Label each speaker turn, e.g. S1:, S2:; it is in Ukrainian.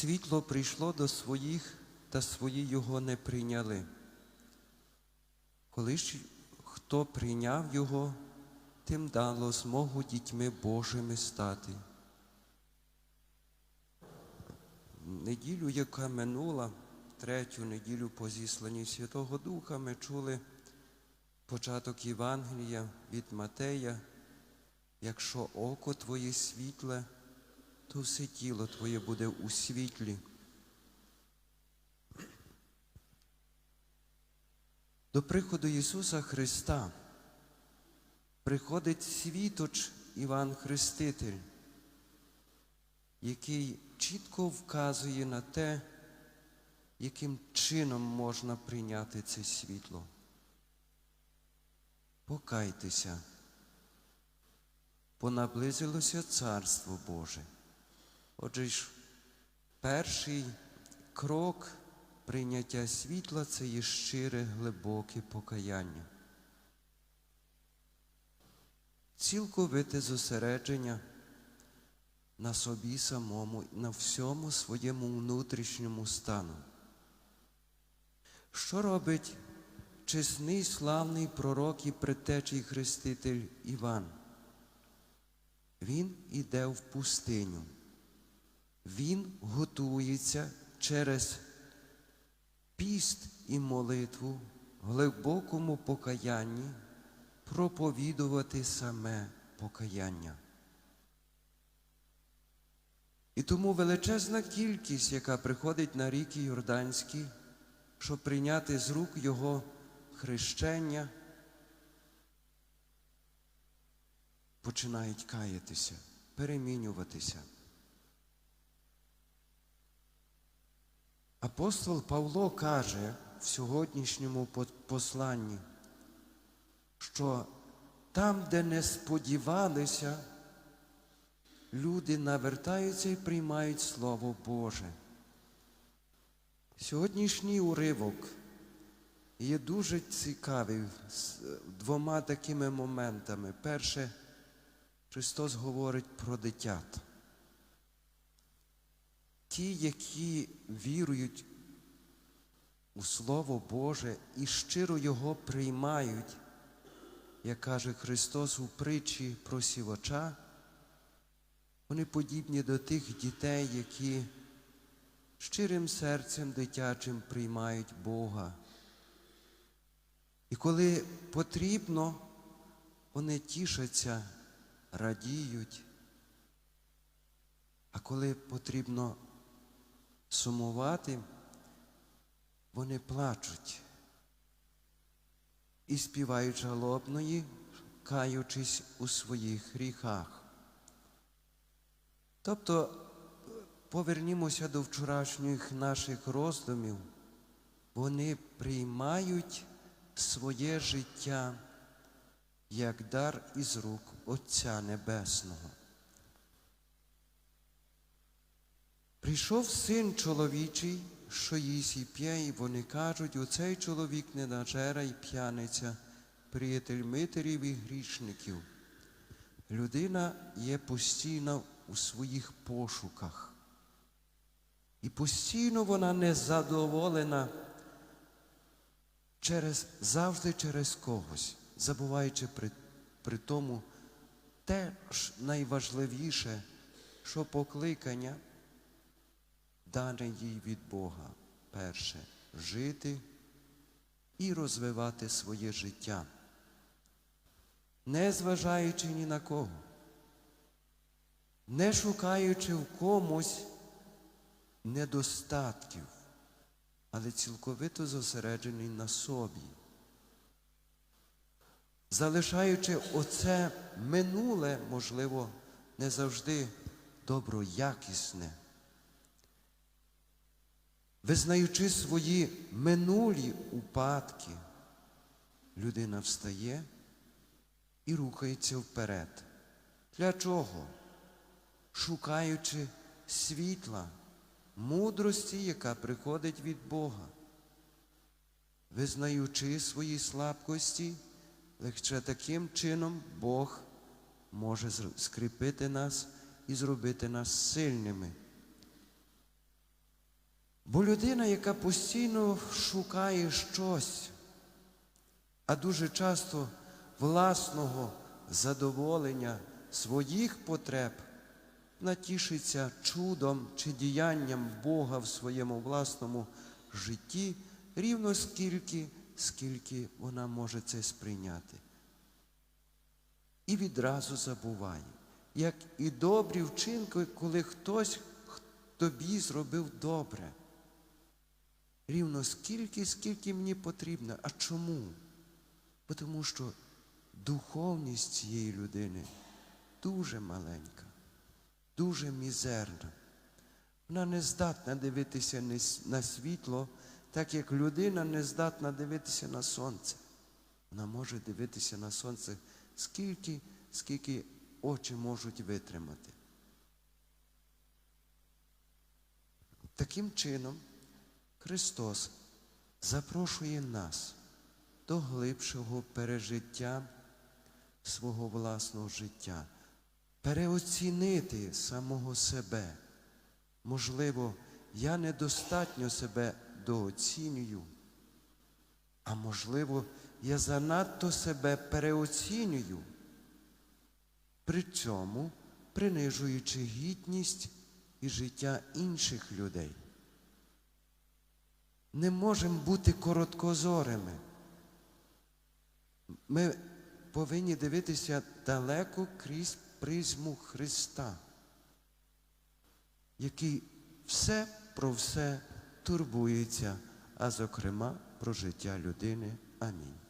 S1: Світло прийшло до своїх, та свої його не прийняли. Коли ж хто прийняв його, тим дало змогу дітьми Божими стати. Неділю, яка минула, третю неділю по зісланні Святого Духа, ми чули початок Євангелія від Матея. Якщо око твоє світле, то все тіло твоє буде у світлі. До приходу Ісуса Христа приходить світоч Іван Хреститель, який чітко вказує на те, яким чином можна прийняти це світло. Покайтеся, понаблизилося Царство Боже. Отже ж, перший крок прийняття світла це є щире глибоке покаяння. Цілковите зосередження на собі самому, на всьому своєму внутрішньому стану. Що робить чесний славний пророк і предтечий хреститель Іван? Він іде в пустиню. Він готується через піст і молитву глибокому покаянні проповідувати саме покаяння. І тому величезна кількість, яка приходить на ріки Йорданські, щоб прийняти з рук Його хрещення, починають каятися, перемінюватися. Апостол Павло каже в сьогоднішньому посланні, що там, де не сподівалися, люди навертаються і приймають Слово Боже. Сьогоднішній уривок є дуже цікавий з двома такими моментами. Перше, Христос говорить про дитят. Ті, які вірують у Слово Боже і щиро Його приймають, як каже Христос у притчі про сівача, вони подібні до тих дітей, які щирим серцем дитячим приймають Бога. І коли потрібно, вони тішаться, радіють, а коли потрібно сумувати, вони плачуть і співають жалобної, каючись у своїх гріхах. Тобто повернімося до вчорашніх наших роздумів, вони приймають своє життя як дар із рук Отця Небесного. Прийшов син чоловічий, що їсть і п'є, і вони кажуть, оцей чоловік не нажера і п'яниця, приятель митерів і грішників. Людина є постійно у своїх пошуках. І постійно вона незадоволена через, завжди через когось, забуваючи при, при тому те ж найважливіше, що покликання дане їй від Бога перше жити і розвивати своє життя, не зважаючи ні на кого, не шукаючи в комусь недостатків, але цілковито зосереджений на собі, залишаючи оце минуле, можливо, не завжди доброякісне. Визнаючи свої минулі упадки, людина встає і рухається вперед. Для чого? Шукаючи світла, мудрості, яка приходить від Бога, визнаючи свої слабкості, лише таким чином Бог може скріпити нас і зробити нас сильними. Бо людина, яка постійно шукає щось, а дуже часто власного задоволення своїх потреб, натішиться чудом чи діянням Бога в своєму власному житті рівно скільки, скільки вона може це сприйняти. І відразу забуває, як і добрі вчинки, коли хтось тобі зробив добре. Рівно скільки, скільки мені потрібно. А чому? Бо Тому що духовність цієї людини дуже маленька, дуже мізерна. Вона не здатна дивитися на світло, так як людина не здатна дивитися на сонце. Вона може дивитися на сонце скільки, скільки очі можуть витримати. Таким чином, Христос запрошує нас до глибшого пережиття свого власного життя, переоцінити самого себе. Можливо, я недостатньо себе дооцінюю, а можливо, я занадто себе переоцінюю, при цьому принижуючи гідність і життя інших людей. Не можемо бути короткозорими. Ми повинні дивитися далеко крізь призму Христа, який все про все турбується, а зокрема про життя людини. Амінь.